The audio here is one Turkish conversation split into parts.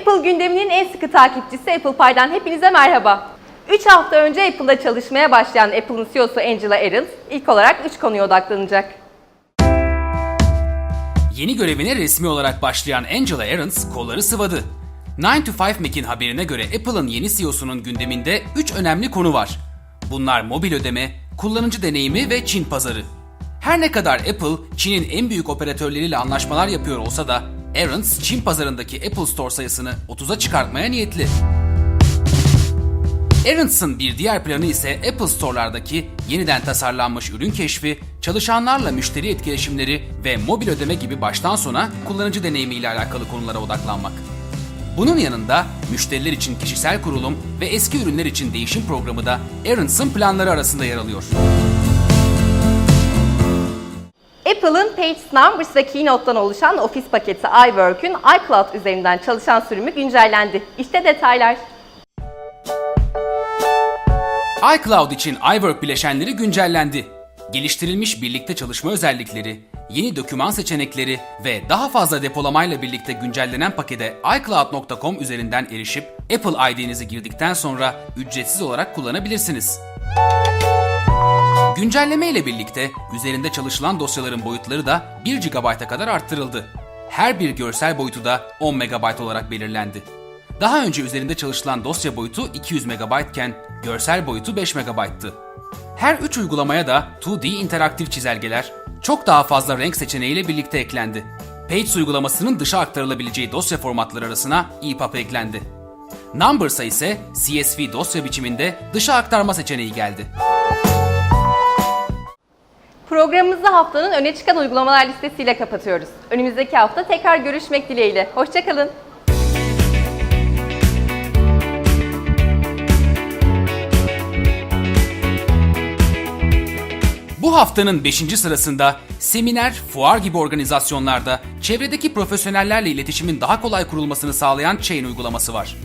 Apple gündeminin en sıkı takipçisi Apple Pay'dan hepinize merhaba. 3 hafta önce Apple'da çalışmaya başlayan Apple'ın CEO'su Angela Arendt ilk olarak 3 konuya odaklanacak. Yeni görevine resmi olarak başlayan Angela Ahrens kolları sıvadı. 9 to 5 Mac'in haberine göre Apple'ın yeni CEO'sunun gündeminde 3 önemli konu var. Bunlar mobil ödeme, kullanıcı deneyimi ve Çin pazarı. Her ne kadar Apple, Çin'in en büyük operatörleriyle anlaşmalar yapıyor olsa da Ahrens, Çin pazarındaki Apple Store sayısını 30'a çıkartmaya niyetli. Arends'ın bir diğer planı ise Apple Store'lardaki yeniden tasarlanmış ürün keşfi, çalışanlarla müşteri etkileşimleri ve mobil ödeme gibi baştan sona kullanıcı deneyimi ile alakalı konulara odaklanmak. Bunun yanında müşteriler için kişisel kurulum ve eski ürünler için değişim programı da Arends'ın planları arasında yer alıyor. Apple'ın Page Numbers ve Keynote'dan oluşan ofis paketi iWork'ün iCloud üzerinden çalışan sürümü güncellendi. İşte detaylar. iCloud için iWork bileşenleri güncellendi. Geliştirilmiş birlikte çalışma özellikleri, yeni doküman seçenekleri ve daha fazla depolamayla birlikte güncellenen pakete iCloud.com üzerinden erişip Apple ID'nizi girdikten sonra ücretsiz olarak kullanabilirsiniz. Güncelleme ile birlikte üzerinde çalışılan dosyaların boyutları da 1 GB'a kadar arttırıldı. Her bir görsel boyutu da 10 MB olarak belirlendi. Daha önce üzerinde çalışılan dosya boyutu 200 MB iken görsel boyutu 5 MB'tı. Her üç uygulamaya da 2D interaktif çizelgeler, çok daha fazla renk seçeneğiyle birlikte eklendi. Pages uygulamasının dışa aktarılabileceği dosya formatları arasına EPUB eklendi. Numbers'a ise CSV dosya biçiminde dışa aktarma seçeneği geldi. Programımızı haftanın öne çıkan uygulamalar listesiyle kapatıyoruz. Önümüzdeki hafta tekrar görüşmek dileğiyle. Hoşçakalın. Bu haftanın 5. sırasında seminer, fuar gibi organizasyonlarda çevredeki profesyonellerle iletişimin daha kolay kurulmasını sağlayan Chain uygulaması var.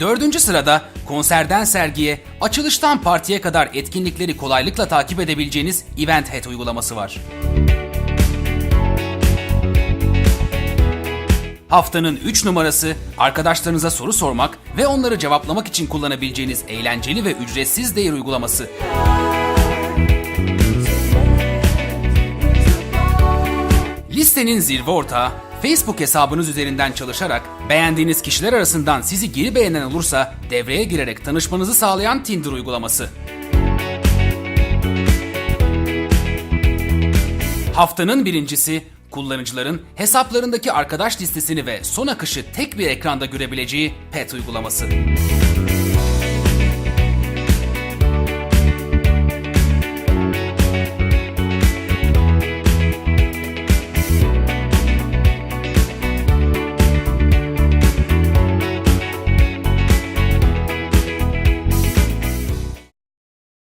Dördüncü sırada konserden sergiye, açılıştan partiye kadar etkinlikleri kolaylıkla takip edebileceğiniz Event Hat uygulaması var. Haftanın 3 numarası arkadaşlarınıza soru sormak ve onları cevaplamak için kullanabileceğiniz eğlenceli ve ücretsiz değer uygulaması. Listenin zirve ortağı Facebook hesabınız üzerinden çalışarak beğendiğiniz kişiler arasından sizi geri beğenen olursa devreye girerek tanışmanızı sağlayan Tinder uygulaması. Haftanın birincisi kullanıcıların hesaplarındaki arkadaş listesini ve son akışı tek bir ekranda görebileceği Pet uygulaması.